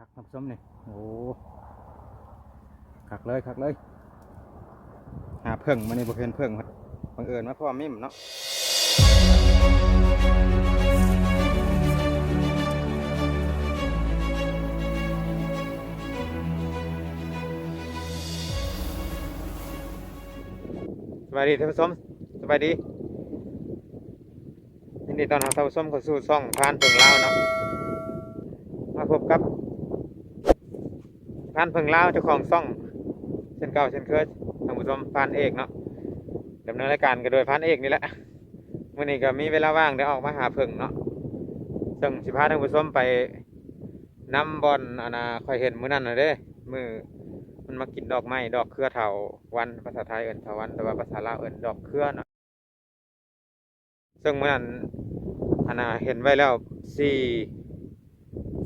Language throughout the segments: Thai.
คักท่านผู้ชมนี่โอ้คักเลยคักเลย หาเพิ่งมาในบริเวณเพิ่งครับบังเอิญว่าพ่อมิ่มเนาะสบายดีท่านผู้ชมสบายดียินดีต้อนรับท่านผู้ชมเข้าสู่ช่องพานเพิ่งลาเนาะมาพบกับ พานเพิ่งเล่าเจ้าของช่องเช่นเก่าเช่นเคยท่านผู้ชมพานเอกเนาะดำเนินรายการกันโดยพานเอกนี่แหละมื่อนี้ก็มีเวลาว่างเดี๋ยวออกมาหาเพิ่งเนาะซึ่งสิพาท่านผู้ชมไปน้ำบอลอันน่ะคอยเห็นมื้อนั้นน่ะเด้ มือมันมากินดอกไม้ดอกเครือเถาวันภาษาไทยเอิ้นเถาวันแต่ว่าภาษาลาวเอิ้นดอกเครือเนาะซึ่งเมื่อนั้นอันน่ะเห็นไว้แล้วสี่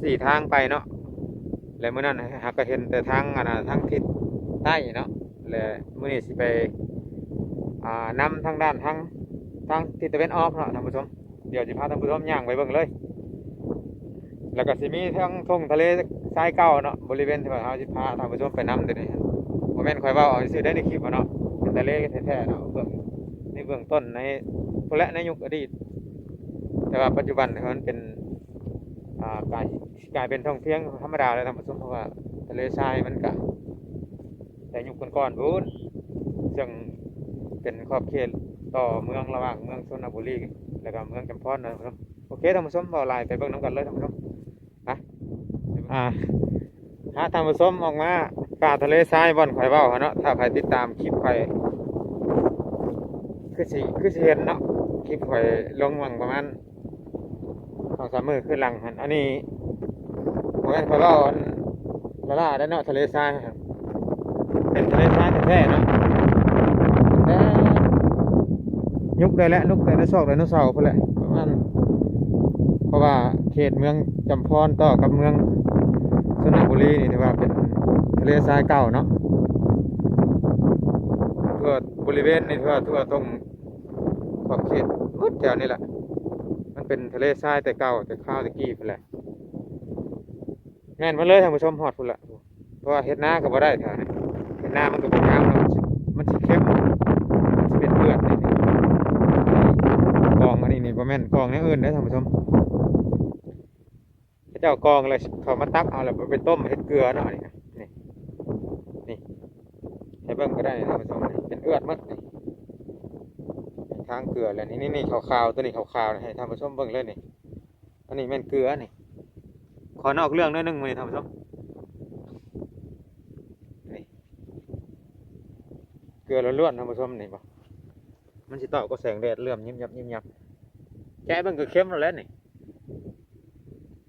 สี่ทางไปเนาะ แล้วเมื่อนั้นหากเห็นแต่ทางอันน่ะทางทิศใต้เนาะแล้วมื้อนี้สิไปอ่านำทางด้านทางทางทิศตะวันออกเนาะท่านผู้ชมเดี๋ยวสิพาท่านผู้ชมย่างไปเบิ่งเลย แล้วก็สิมีทั้งทุ่งทะเลทรายเก่าเนาะบริเวณที่ว่าเฮาสิพาท่านผู้ชมไปนำเดี๋ยวนี้บ่แม่นข่อยว้าเอาซื่อได้ในคลิปเนาะเป็นทะเลแท้ๆเนาะเบื้องในเบื้องต้นในและในยุคอดีต แต่ว่าปัจจุบันมันเป็น กลายกลายเป็นท่องเที่ยวธรรมดาแล้วท่านผู้ชมเพราะว่าทะเลทรายมันก็แต่ยุคก่อนๆพูนซึ่งเป็นขอบเขตต่อเมืองระหว่างเมืองชนบุรีแล้วก็เมืองจำพรนนผู้ชมโอเคท่านผู้ชมเอาลายไปเบิ่งนํกันเลยท่านผู้ชมอ่าถ้าทำผสมออกมากาทะเลทรายบ่อนข่อยเว้าเนาะถ้าใครติดตามคลิปข่อยคือสิคือสิเห็นเนาะคลิปข่อยลงวังประมาณ สองสามมือขึ้นหลังหันอันนี้เหมือนข่อยเว้าอันละล่าได้เนาะทะเลทรายครับเป็นทะเลทรายแท้ๆเนาะแต่ยุคได้แล้วนุกแต่ละซอกไดโนเสาร์พุ่นแหละประมาณเพราะว่าเขตเมืองจำพรต่อกับเมืองสนบุรีนี่ถือว่าเป็นทะเลทรายเก่าเนาะทั่วบริเวณนี่ทั่วทั่วตรงขอบเขตหมดแถวนี่แหละ เป็นทะเลทรายแต่เก่าแต่ข้าวแต่กี้พุ่นแหละแม่นมาเลยท่านผู้ชมฮอดพุ่นละเพราะว่าเฮ็ดหน้าก็บ่ได้แถวนี้เฮ็ดหน้ามันก็บ่งามเนาะมันสิมันสิเข้มมันสิเป็นเลือดนี่กองอันนี้นี่บ่แม่นกองอย่างอื่นเด้ท่านผู้ชมเจ้ากองเลยเขามาตักเอาแล้วไปต้มเห็ดเกลือเนาะนี่นะนี่นี่ให้เบิ่งก็ได้ท่านผู้ชมเป็นเอือดมัดนี่ ทางเกลือเลยนี่นี่นี่ขาวๆตัวนี้ขาวๆนี่ให้ท่านผู้ชมเบิ่งเลยนี่อันนี้แม่นเกลือนี่ขอนอกเรื่องนิดนึงมื้อท่านผู้ชมนี่เกลือล้วนๆท่านผู้ชมนี่บ่มันสิต่อก็แสงแดดเลื่อมยิ้มยับยิ้มยับแกะเบิ่งก็เข้มแล้วแหละนี่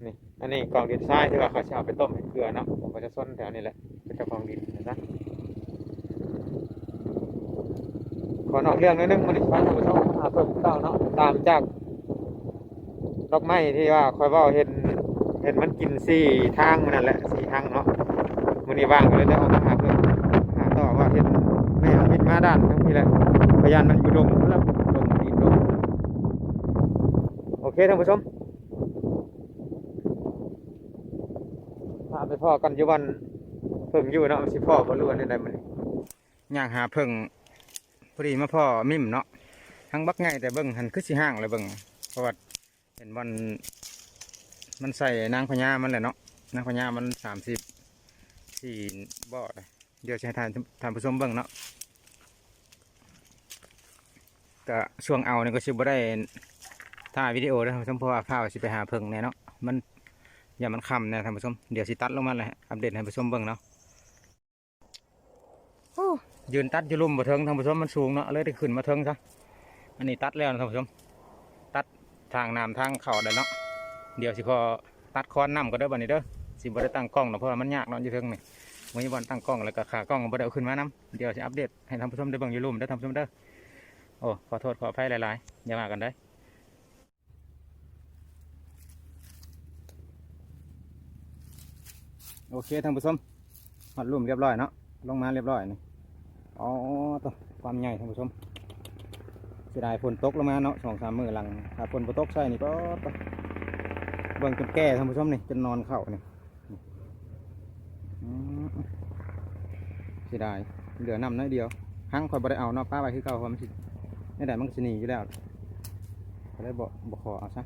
นี่อันนี้กองดินทรายที่ว่าเขาจะเอาไปต้มให้เกลือเนาะผมก็จะส้นแถวนี้แหละเป็นกองดินนะ ขอนอกเรื่องนิดนึงมันอีกครั้งท่านผู้ชมหาเพิ่มเต้าเนาะตามจากดอกไม้ที่ว่าคอยว่าเห็น เห็นมันกินสี่ทางมันนั่นแหละสี่ทางเนาะมันนี้ว่างก็เลยได้ออกมาหาเพิ่มหาต่อว่าเห็นไม่เอามิดมาด้านทั้งนี้แหละพยานมันอยู่ดงแล้วดงดินดงโอเคท่านผู้ชมพาไปพ่อกันอยู่วันเพิ่งอยู่เนาะสิพ่อบ่รู้ว่าได้มันย่างหาเพิ่ง พอดีมาพ่อมิมเนาะทั้งบักไงแต่เบิ่งหันคือสิห่างเลยเบิ่งเพราะว่าเห็นวันมันใส่นางพญามันแหละเนาะนางพญามันสามสิบสี่บ่อเดี๋ยวให้ทานทานผู้ชมเบิ่งเนาะก็ช่วงเอาเนี่ยก็ชิบ่ได้ถ่ายวิดีโอแล้วท่านผู้ชมเพราะว่าข้าวสิไปหาเพิ่งแน่เนาะมันอย่ามันคำเนะท่านผู้ชมเดี๋ยวสิตัดลงมาเลยอัปเดตให้ผู้ชมเบิ่งเนาะโอ้ ยืนตัดอยู่ลุ่มบ่เทิงท่านผู้ชมมันสูงเนาะเลยได้ขึ้นมาเทิงซะอันนี้ตัดแล้วนะท่านผู้ชม ตัดทางน้ำทางเข่าได้เนาะเดี๋ยวสิขอตัดคอนน้ำก็เด้บัดนี้เด้อสิบ่ได้ตั้งกล้องเนาะเพราะว่ามันยากเนาะอยู่เทิงนี่วันนี้วันตั้งกล้องแล้วก็ขากล้องบ่ได้เอาขึ้นมานํเดี๋ยวสิอัปเดตให้ท่านผู้ชมได้เบิ่งอยู่ลุ่มเด้ท่านผู้ชมเด้อโอ้ขอโทษขออภัยหลายๆอย่ามากันได้โอเคท่านผู้ชมหัดลุ่มเรียบร้อยเนาะลงมาเรียบร้อยนี่ อ๋อตัวความใหญ่ท่านผู้ชมเสียดายฝนตกลงมาเนาะสองสามมือหลังถ้าฝนตกใส่นี่ก็ตเบิ่งจนแก่ท่านผู้ชมนี่จะนอนเข่านี่เสียดายเหลือน้ำน้อยเดียวหั่งคอยบริเอาเนาะป้าไปคือเก่าความสิไม่ได้มันจะหนีอยู่แล้วก็ได้บอกบอกขอเอาซะ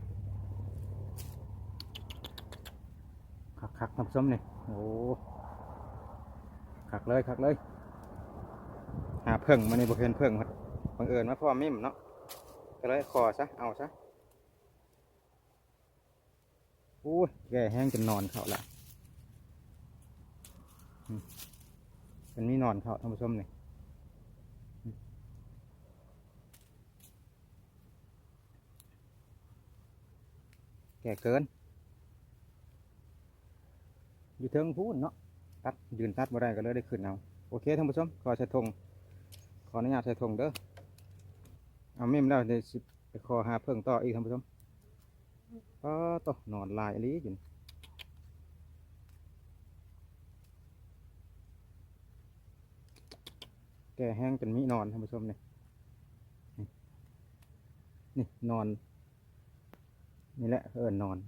คักคักท่านผู้ชมนี่โอ้คักเลยคักเลย เพิ่งมาในบ่เห็นเพิ่งครับบังเอิญมาพ่อมิ่มเนาะก็เลยขอซะเอาซะโอ้ยแก่แห้งจนนอนเขาละมันมีนอนเขาท่านผู้ชมนี่แก่เกิน อยู่เทิงพูนเนาะตัดยืนตัดมาได้ก็เลยได้ขึ้นเอาโอเคท่านผู้ชมขอช้ธง ขออนุญาตใส่ถุงเด้อเอาเม่มแล้วเดี๋ยวสิไปขอหาเพิ่งต่ออีกท่านผู้ชมก็ต่อนอนลายอะไรอยู่นี่แก่แห้งจนมีนอนท่านผู้ชมเนี่ยนี่นี่นอน นี่แหละเอิญนอน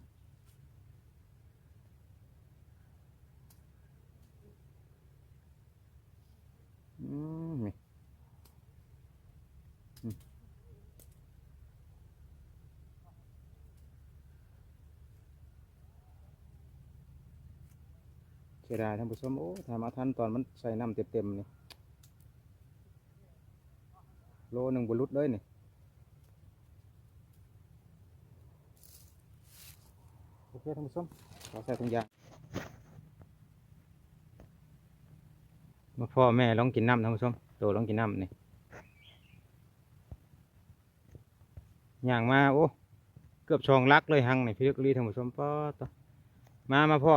อืมนี่ เสียดายท่านผู้ชมโอ้ถามาทันตอนมันใส่น้ำเต็มๆนี่โลหนึ่งบรุษเลยนี่โอเคท่านผู้ชมขอใส่ถุงยางมาพ่อแม่ลองกินน้ำท่านผู้ชมโตลองกินน้ำนี่ อย่างมาโอ้เกือบชองลักเลยหังนี่พี่ลึกลีท่านผู้ชมป้อต่อมามาพ่อ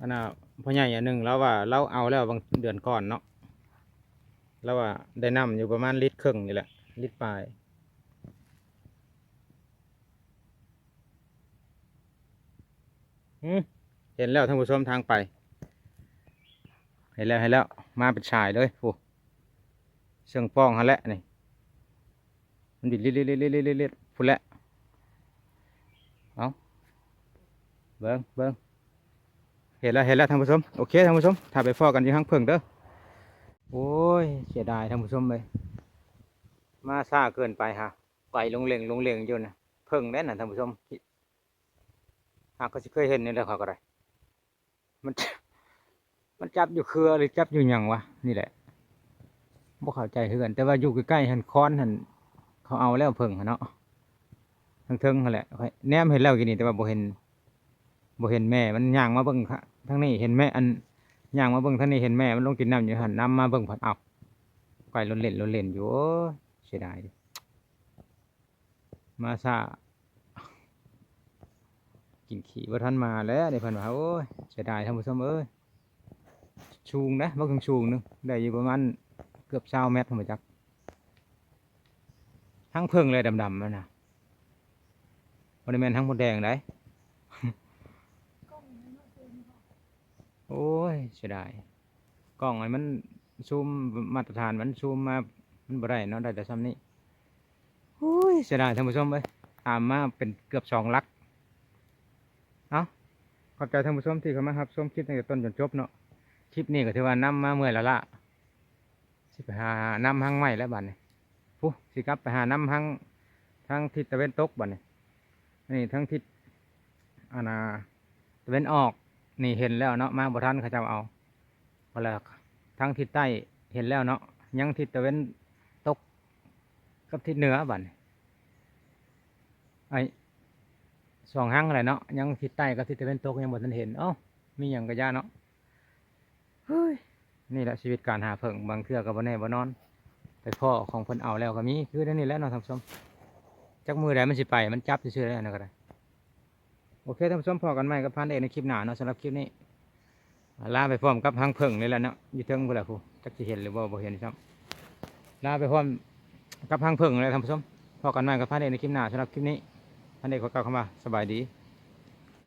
อันน่ะพ่อใหญ่อันหนึ่งแล้วว่าเราเอาแล้วบางเดือนก่อนเนาะแล้วว่าได้น้ำอยู่ประมาณลิตรครึ่งนี่แหละลิตรปลายเห็นแล้วท่านผู้ชมทางไป เห็นแล้วเห็นแล้วมาเป็นชายเลยโอ้เชิงป้องฮะแหละนี่ มันดิดลิดลิดลิดลิดลิดลิดพุ่นละเอาเบิ้งเบิ้งเห็นแล้วเห็นแล้วท่านผู้ชมโอเคท่านผู้ชมถ้าไปฟอกันอยู่ข้างเพิ่งเด้อโอ้ยเสียดายท่านผู้ชมเลยมาซ่าเกินไปฮะไปลงเลงลงเลงอยู่นะเพิ่งแน่น่ะท่านผู้ชมหากก็สิเคยเห็นนี่แหละเขาก็ได้มันมันจับอยู่เครือหรือจับอยู่หยังวะนี่แหละบ่เข้าใจคือกันแต่ว่าอยู่ใกล้ๆหันค้อนหัน เขาเอาแล้วเพิ่งเนาะทั้งเทิงนั่นแหละแนมเห็นแล้วกินนี่แต่ว่าบ่เห็นบ่เห็นแม่ มันย่างมาเบิ่งค่ะทั้งนี้เห็นแม่อันย่างมาเบิ่งทั้งนี้เห็นแม่ มันลงกินน้ำอยู่หันน้ำมาเบิ่งผัดเอาไก่ลนเล่นลนเล่นอยู่เสียดายมาซากินขี้ว่าท่านมาแล้วนี่เพิ่นว่าโอ้ยเสียดายท่านผู้ชมเอ้ยชูงนะบ่ถึงชูงหนึงได้อยู่ประมาณเกือบ20เมตรผมจัก ทั้งเพิ่งเลยดำๆนั่นนะบ่ได้แม่นทั้งหมดแดงได้โอ้ยเสียดายกล้องไอ้มันซูมมาตรฐานมันซูมมา มันบ่ได้เนาะได้แต่ซ้ำนี้โอ้ยเสียดายท่านผู้ชมเอ้ยตามมาเป็นเกือบสองลักเอาขอบใจท่านผู้ชมที่เข้ามาครับชมคลิปตั้งแต่ต้นจนจบเนาะคลิปนี้ก็ถือว่านำมาเมื่อยแล้วล่ะสิไปหานำหังใหม่แล้วบัดนี้ ฟูสิกลับไปหาน้ำหังทางทิศตะเวนตกบัดนี้นี่ทั้งทิศอานาตะเวนออก นี่เห็นแล้วเนาะมาบ่ทันเขาจ้าเอาพอแล้วทั้งทิศใต้เห็นแล้วเนาะยังทิศตะเวนตกกับทิศเหนือบัดนี้ไอ้สองห้างอะไรเนาะยังทิศใต้กับทิศตะเวนตกยังบ่ทันเห็นเอ้ามีหยังกระยาเนาะเฮ้ยนี่แหละชีวิตการหาเพิ่งบางเทื่อก็บ่แน่บ่นอน ไปพ่อของเพิ่นเอาแล้วก็มีคือนั่นนี่แหละเนาะท่านผู้ชมจักมือใดมันสิไปมันจับซื่อๆแล้วนะก็ได้โอเคท่านผู้ชมพอกันไหมกับพันเอกในคลิปหน้าเนาะสำหรับคลิปนี้ลาไปพร้อมกับหางเพิ่งนี่แหละเนาะอยู่เทิงเพุ่นครูจักจะเห็นหรือว่าบ่เห็นซ้ำลาไปพร้อมกับหางเพิ่งเลยท่านผู้ชมพอกันไหมกับพันเอกในคลิปหน้าสำหรับคลิปนี้พันเอกขอกล่าวคำว่าสบายดี